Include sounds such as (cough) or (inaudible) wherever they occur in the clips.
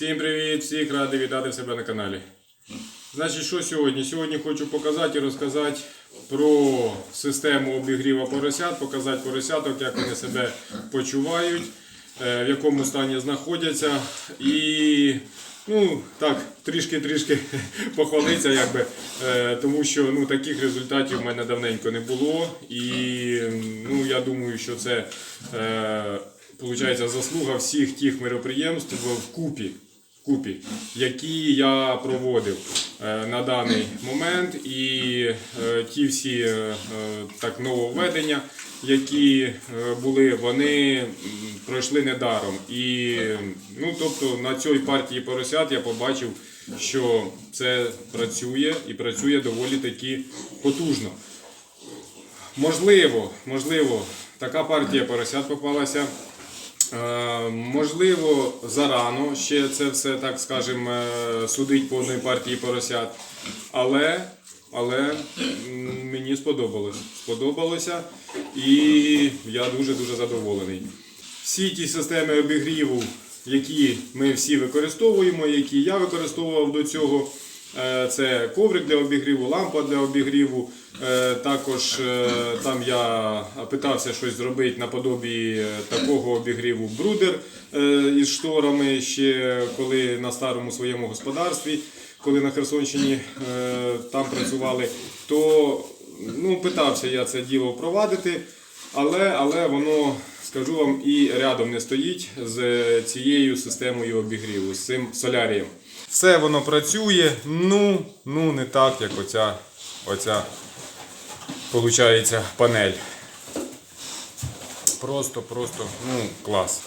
Всім привіт! Всіх радий вітати в себе на каналі. Значить, що сьогодні? Сьогодні хочу показати і розказати про систему обігріва поросят, показати поросяток, як вони себе почувають, е, в якому стані знаходяться. І ну, так, трішки-трішки (laughs) похвалитися, якби, е, тому що ну, таких результатів в мене давненько не було. І ну, я думаю, що це. Е, Получається, заслуга всіх тих мероприємств вкупі, вкупі, які я проводив е, на даний момент, і е, ті всі е, так нововведення, які були, вони пройшли недаром. І ну, тобто на цій партії поросят я побачив, що це працює і працює доволі таки потужно. Можливо, можливо, така партія поросят попалася. Е, Можливо, зарано ще це все, так скажемо, е, судить по одній партії поросят. Але, але мені сподобалось. Сподобалося і я дуже-дуже задоволений. Всі ті системи обігріву, які ми всі використовуємо, які я використовував до цього, це коврик для обігріву, лампа для обігріву. Е, Також е, там я питався щось зробити наподобі е, такого обігріву брудер е, із шторами, ще коли на старому своєму господарстві, коли на Херсонщині е, там працювали, то ну, питався я це діло впровадити, але, але воно, скажу вам, і рядом не стоїть з цією системою обігріву, з цим солярієм. Все воно працює, ну, ну не так, як оця, оця получається панель. Просто, просто, ну, клас.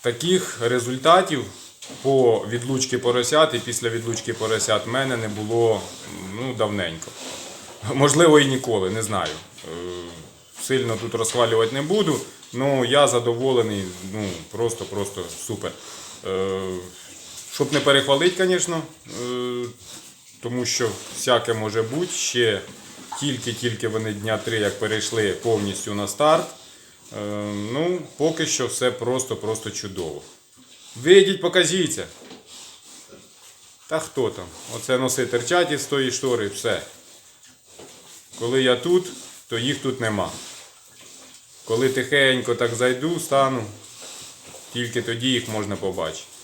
Таких результатів по відлучці поросят і після відлучки поросят в мене не було ну, давненько. Можливо, і ніколи, не знаю. Е, Сильно тут розхвалювати не буду, але я задоволений, ну, просто-просто супер. Щоб не перехвалити, звісно, е, тому що всяке може бути. Ще тільки-тільки вони дня три, як перейшли повністю на старт. Е, Ну, поки що все просто-просто чудово. Вийдіть, покажіться. Та хто там? Оце носи терчать із тої штори, все. Коли я тут, то їх тут нема. Коли тихенько так зайду, стану, тільки тоді їх можна побачити.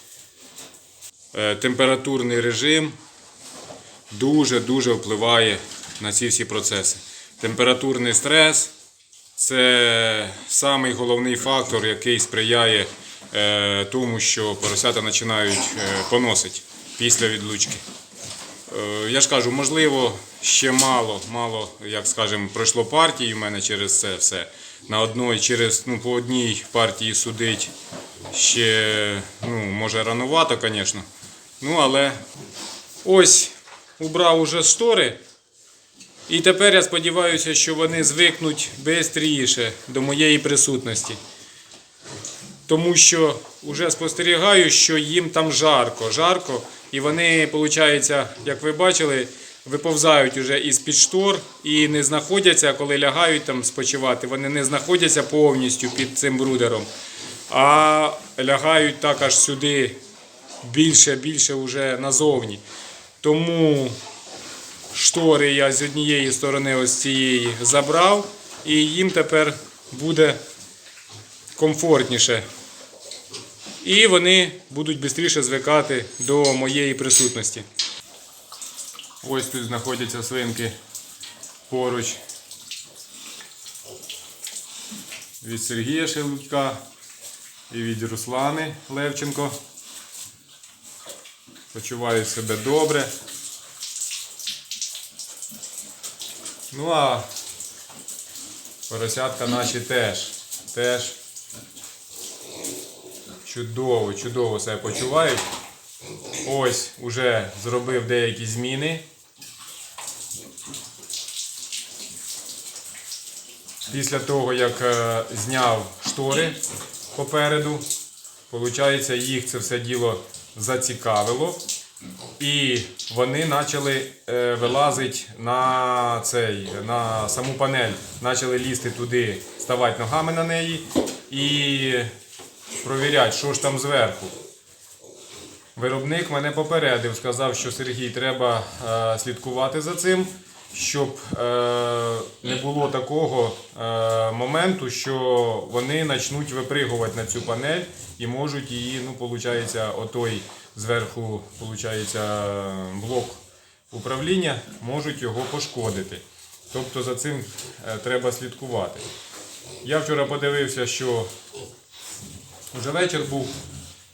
Е, Температурний режим дуже-дуже впливає на ці всі процеси. Температурний стрес це самий головний фактор, який сприяє е, тому, що поросята починають е, поносити після відлучки. Я ж кажу, можливо, ще мало, мало, як скажемо, пройшло партії в мене через це все. На одної, через, ну, по одній партії судить ще, ну, може, рановато, звісно. Ну, але ось убрав уже штори. І тепер я сподіваюся, що вони звикнуть швидше до моєї присутності. Тому що вже спостерігаю, що їм там жарко, жарко, і вони, виходить, як ви бачили, виповзають уже із-під штор і не знаходяться, коли лягають там спочивати, вони не знаходяться повністю під цим брудером, а лягають так аж сюди більше, більше вже назовні. Тому штори я з однієї сторони ось цієї забрав, і їм тепер буде комфортніше. І вони будуть швидше звикати до моєї присутності. Ось тут знаходяться свинки поруч від Сергія Шелудька і від Руслани Левченко. Почувають себе добре. Ну а поросятка наші теж. Теж чудово, чудово себе почувають. Ось уже зробив деякі зміни. Після того, як е, зняв штори попереду, виходить, їх це все діло зацікавило. І вони почали е, вилазити на цей, на саму панель, почали лізти туди, ставати ногами на неї і провіряти, що ж там зверху. Виробник мене попередив, сказав, що Сергій треба е, слідкувати за цим, щоб е, не було такого е, моменту, що вони почнуть випригувати на цю панель і можуть її, ну, виходить, отой зверху, виходить, блок управління, можуть його пошкодити. Тобто за цим е, треба слідкувати. Я вчора подивився, що вже вечір був.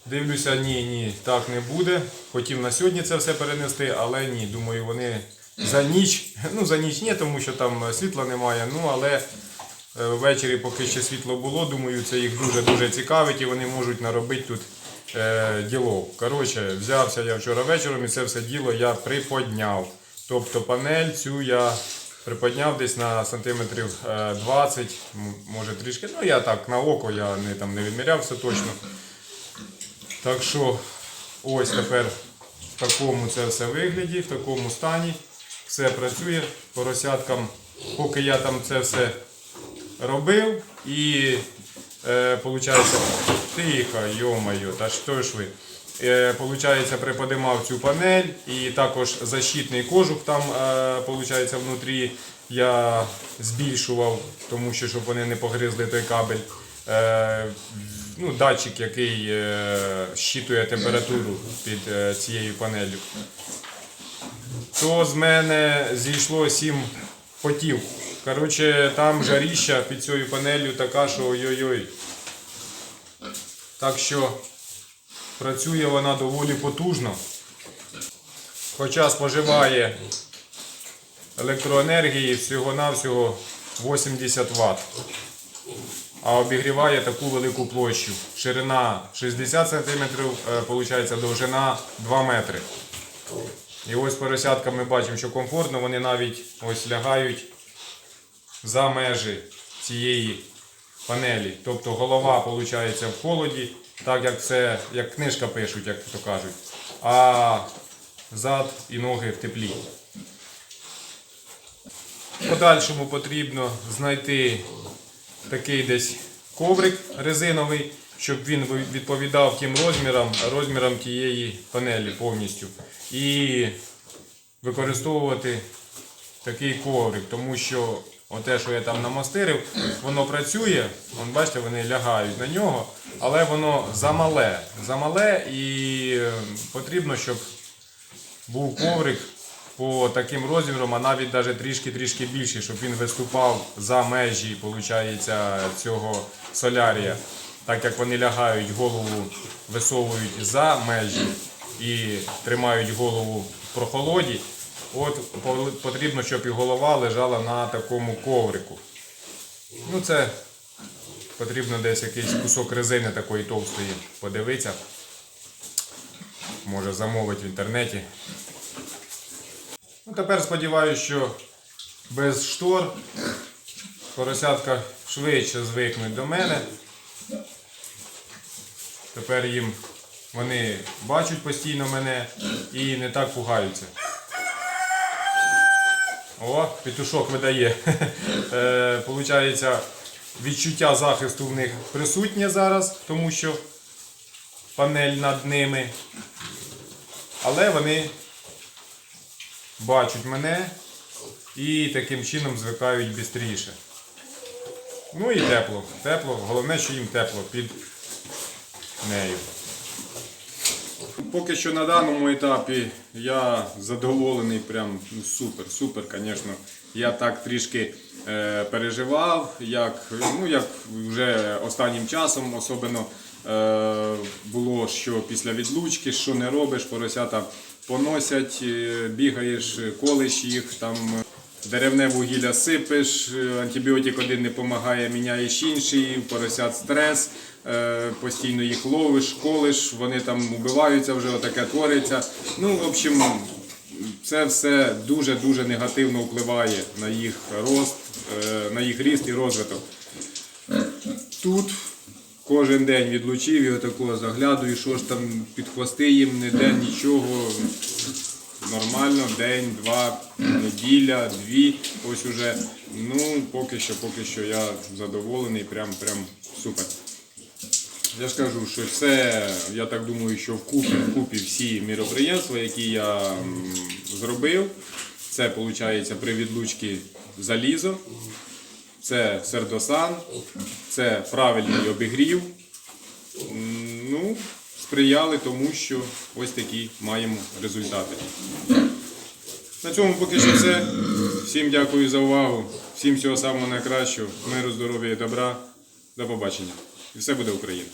Дивлюся, ні, ні, так не буде. Хотів на сьогодні це все перенести, але ні. Думаю, вони за ніч, ну за ніч ні, тому що там світла немає. Ну але е, ввечері, поки ще світло було, думаю, це їх дуже-дуже цікавить і вони можуть наробити тут е, діло. Коротше, взявся я вчора вечором і це все діло я приподняв. Тобто панель цю я приподняв десь на сантиметрів е, 20, м- може трішки. Ну я так на око, я не, там, не відміряв все точно. Так що ось тепер в такому це все вигляді, в такому стані. Все працює поросяткам. Поки я там це все робив і е, тихо, йомайо, та що ж ви. Е, получається, приподимав цю панель і також защитний кожух там е, внутрі я збільшував, тому що щоб вони не погризли той кабель. Е, ну, датчик, який е, щитує температуру під е, цією панелью. То з мене зійшло 7 потів. Коротше, там жаріща під цією панелью така, що ой-ой-ой. Так що працює вона доволі потужно. Хоча споживає електроенергії всього-навсього 80 Вт. А обігріває таку велику площу. Ширина 60 см, виходить, довжина 2 метри. І ось поросятка ми бачимо, що комфортно, вони навіть ось лягають за межі цієї панелі. Тобто голова виходить в холоді, так як це, як книжка пишуть, як то кажуть. А зад і ноги в теплі. Подальшому потрібно знайти такий десь коврик резиновий, щоб він відповідав тим розмірам, розмірам тієї панелі повністю. І використовувати такий коврик, тому що оте, що я там намастирив, воно працює, вон, бачите, вони лягають на нього, але воно замале. Замале і е, потрібно, щоб був коврик по таким розмірам, а навіть даже трішки-трішки більший, щоб він виступав за межі получається, цього солярія. Так як вони лягають, голову висовують за межі і тримають голову в прохолоді, от потрібно, щоб і голова лежала на такому коврику. Ну це потрібно десь якийсь кусок резини такої товстої подивитися. Може замовити в інтернеті. Ну, тепер сподіваюся, що без штор поросятка швидше звикнуть до мене. Тепер їм вони бачать постійно мене і не так пугаються. О, петушок видає. (laughs) Е, Получається, відчуття захисту в них присутнє зараз, тому що панель над ними. Але вони бачать мене і таким чином звикають швидше. Ну і тепло. Тепло. Головне, що їм тепло під нею. Поки що на даному етапі я задоволений, прям ну, супер, супер, звісно. Я так трішки е, переживав, як, ну, як вже останнім часом особливо е, було, що після відлучки, що не робиш, поросята поносять, е, бігаєш, колиш їх, там деревне вугілля сипеш, е, антибіотик один не допомагає, міняєш інший, поросят стрес, постійно їх ловиш, колиш, вони там убиваються, вже отаке твориться. Ну, в общем, це все дуже-дуже негативно впливає на їх рост, е, на їх ріст і розвиток. Тут кожен день відлучив і отакого заглядую, що ж там під хвости їм, ніде нічого. Нормально, день, два, неділя, дві. Ось уже. Ну, поки що, поки що я задоволений, прям, прям супер. Я ж кажу, що це, я так думаю, що вкупі, вкупі всі міроприємства, які я зробив, це виходить при відлучці залізо, це сердосан, це правильний обігрів. Ну, сприяли тому, що ось такі маємо результати. На цьому поки що все. Всім дякую за увагу. Всім всього самого найкращого. Миру, здоров'я і добра. До побачення. І все буде Україна.